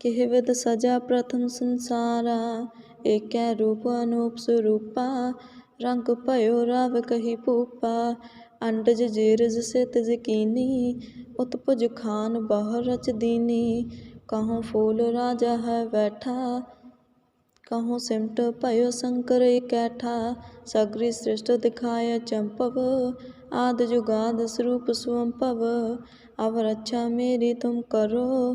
કહેવત સજા પ્રથમ સંસારા એકય રૂપ અનુપ ਰੰਗ રંગ ਰਵ ਕਹੀ કહી ਅੰਡਜ અંડજ જીરજ સિત જકીની ਉਤਪਜ ਖਾਨ ਬਾਹਰ ਰਚ ਦੀਨੀ ਕਹਉ ਫੂਲ ਰਾਜਾ ਹੈ ਬੈਠਾ ਕਹਉ ਸਿਮਟ ਭਇਓ ਸੰਕਰ ਇਕੈਠਾ, ਸਗਰੀ ਸ੍ਰਿਸ਼ਟ ਦਿਖਾਇ ਚੰਪਵ, ਆਦ ਜੁਗਾਦ ਸਰੂਪ ਸੁਅੰਭਵ ਅਵ ਰੱਛਾ ਮੇਰੀ ਤੁਮ ਕਰੋ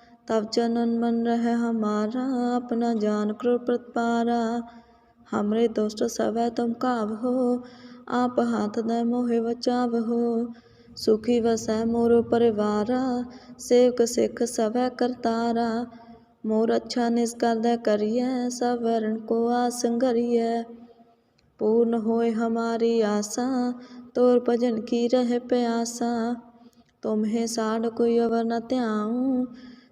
तब चनन मन रहे हमारा अपना जान करो प्रतिपारा हमरे दोस्त सब तुम काव हो आप हाथ दे मोहे बचाव हो सुखी वसै मोरो परिवारा सेवक सिख सब करतारा मोर अच्छा निष्कर दे करिए सब वरण को आसंगरिए पूर्ण होए हमारी आशा तोर भजन की रह प्यासा तुम्हें साढ़ कोई अवर न त्याऊं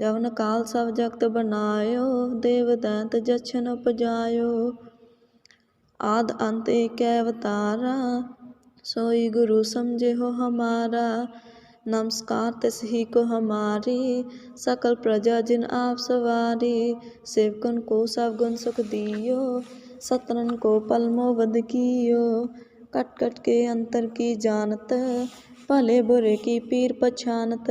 जवन काल सब जगत बनायो देव दैत जछन उपजायो आद अंत एक अवतारा सोई गुरु समझे हो हमारा नमस्कार तिस ही को हमारी सकल प्रजा जिन आप सवारी सेवकन को सब गुण सुख दियो सतरन को पलमो वध कियो कट कट के अंतर की जानत भले बुरे की पीर पछानत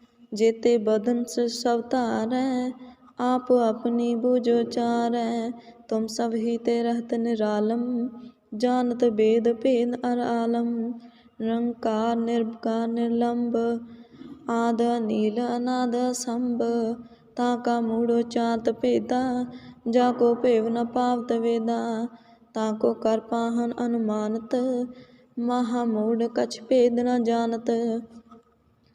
जेते बदन से सब तारै आप अपनी बुझो चारै तुम सब ही ते रहत निरालम जानत वेद भेद अर आलम निरंकार निर्विकार निर्लंब आद नील अनाद संभ ताका मूढ़ो चात भेदा जाको भेव न पावत वेदा ताको कर पाहन अनुमानत महामूढ़ कछ भेद न जानत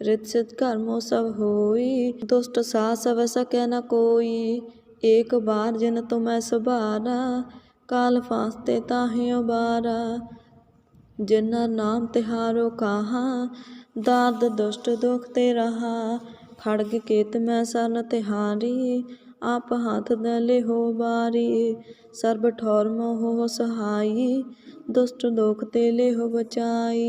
रित सिद्ध कर्मो सब होई दुष्ट सा सब सके न कोई एक बार जिन तुम्हें सुबारा काल फांसते ताहे उबारा जिन्ना नाम तिहारो कहा दाद दुष्ट दुख ते रहा खड़ग केत मैं सन तिहारी आप हाथ दले हो बारी सर्ब ठौर मोह सहाई दुष्ट दोख ते ले हो बचाई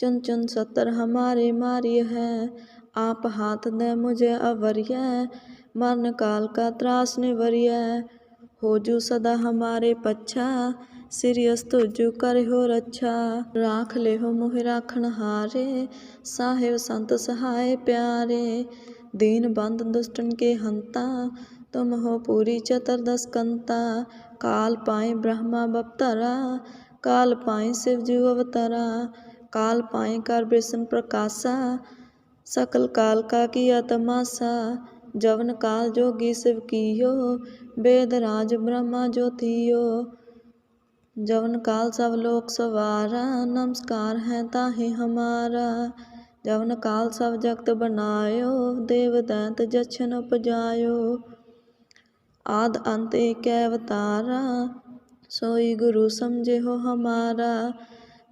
चुन चुन सतर हमारे मार्य है आप हाथ दे मुझे अवर्य मरण काल का त्रास निवर्य हो जू सदा हमारे पच्छा सिरियस तुझु कर हो रक्षा राख ले हो मोहि राखण हारे साहेब संत सहाय प्यारे दीन बंद दुष्टन के हंता तुम हो पूरी चतुर्दश कंता काल पाए ब्रह्मा बपतरा काल पाए शिव जी अवतरा काल पाए कर विष्णु प्रकाशा सकल काल का किया तमाशा जवन काल जोगी शिव कियो वेद राज ब्रह्मा ज्योतियो जवन काल सब लोक सवारा नमस्कार है ताहि हमारा जवन काल सब जगत बनायो देव दैत जछन उपजायो आद अंत एक अवतारा सोई गुरु समझे हो हमारा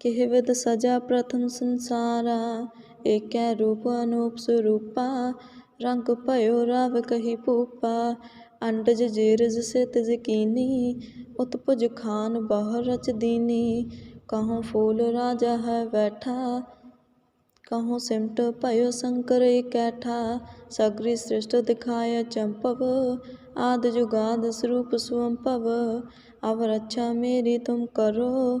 ਕੇਹਵਦ ਸਜਾ ਪ੍ਰਥਮ ਸੰਸਾਰਾ, ਏਕੈ ਰੂਪ ਅਨੂਪ ਸਰੂਪਾ, ਰੰਗ ਭਇਓ ਰਵ ਕਹੀ ਭੂਪਾ, ਅੰਡਜ ਜੀਰਜ ਸਿਤ ਜਕੀਨੀ, ਉਤਪਜ ਖਾਨ ਬਾਹਰ ਰਚ ਦੀਨੀ ਕਹਉ ਫੂਲ ਰਾਜਾ ਹੈ ਬੈਠਾ ਕਹਉ ਸਿਮਟ ਭਇਓ ਸ਼ੰਕਰ ਇਕੈਠਾ, ਸਗਰੀ ਸ੍ਰਿਸ਼ਟ ਦਿਖਾਇ ਚੰਪਵ, ਆਦ ਜੁਗਾਦ ਸਰੂਪ ਸੁਅੰਭਵ ਅਵ ਰੱਛਾ ਮੇਰੀ ਤੁਮ ਕਰੋ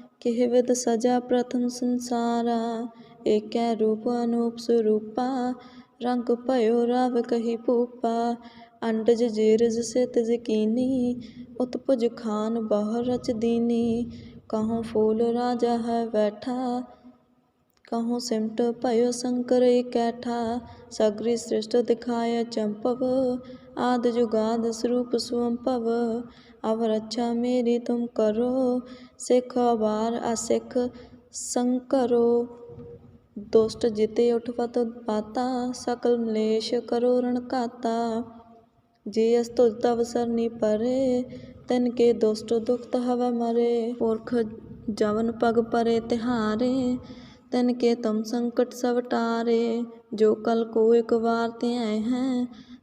ਕੇਹਵਦ ਸਜਾ ਪ੍ਰਥਮ ਸੰਸਾਰਾ, ਏਕੈ ਰੂਪ ਅਨੂਪ ਸਰੂਪਾ, ਰੰਗ ਭਇਓ ਰਵ ਕਹੀ ਭੂਪਾ, ਅੰਡਜ ਜੀਰਜ ਸਿਤ ਜਕੀਨੀ, ਉਤਪੁਜ ਖਾਨ ਬਾਹਰ ਰਚ ਦੀਨੀ ਕਹਉ ਫੂਲ ਰਾਜਾ ਹੈ ਬੈਠਾ ਕਹਉ ਸਿਮਟ ਭਇਓ ਸੰਕਰ ਇਕੈਠਾ ਸਗਰੀ ਸ੍ਰਿਸ਼ਟ ਦਿਖਾਇਆ ਚੰਪਵ ਆਦ ਜੁਗਾਦ ਸਰੂਪ ਸੁਅੰਪਵ ਅਵ ਰੱਛਾ ਮੇਰੀ ਤੁਮ ਕਰੋ, ਸਿੱਖ ਅਵਾਰ ਅਸਿੱਖ ਸੰਕਰੋ। ਦੁਸ਼ਟ ਜਿਤੇ ਉਠਵਤ ਪਾਤਾ ਸਕਲ ਮਲੇਸ਼ ਕਰੋ ਰਣ ਘਾਤਾ। ਜੇ ਅਸ ਤੁਜ ਤਵ ਸਰਨੀ ਪਰੇ, ਤਿਨ ਕੇ ਦੁਸ਼ਟ ਦੁਖਤ ਹਵ ਮਰੇ। ਪੁਰਖ ਜਵਨ ਪਗ ਪਰੇ ਤਿਹਾਰੇ, ਤਿਨ ਕੇ ਤੁਮ ਸੰਕਟ ਸਭ ਟਾਰੇ। ਜੋ ਕਲ ਕੋ ਇਕ ਵਾਰ ਤੇ ਆਏ ਹੈ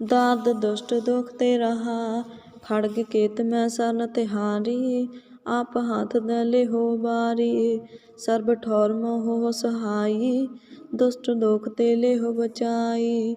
ਜਿਨਾ ਦਾਦ ਦੁਸ਼ਟ ਦੁਖ ਤੇ ਰਹਾ, ਖੜਗ ਕੇਤ ਮੈਂ ਸਰਨ ਤਿਹਾਰੀ ਆਪ ਹੱਥ ਦਲੇ ਹੋ ਬਾਰੀ ਸਰਬ ਠੌਰ ਮੋਹ ਸਹਾਈ, ਦੁਸ਼ਟ ਦੋਖ ਤੇ ਲੈ ਹੋ ਬਚਾਈ।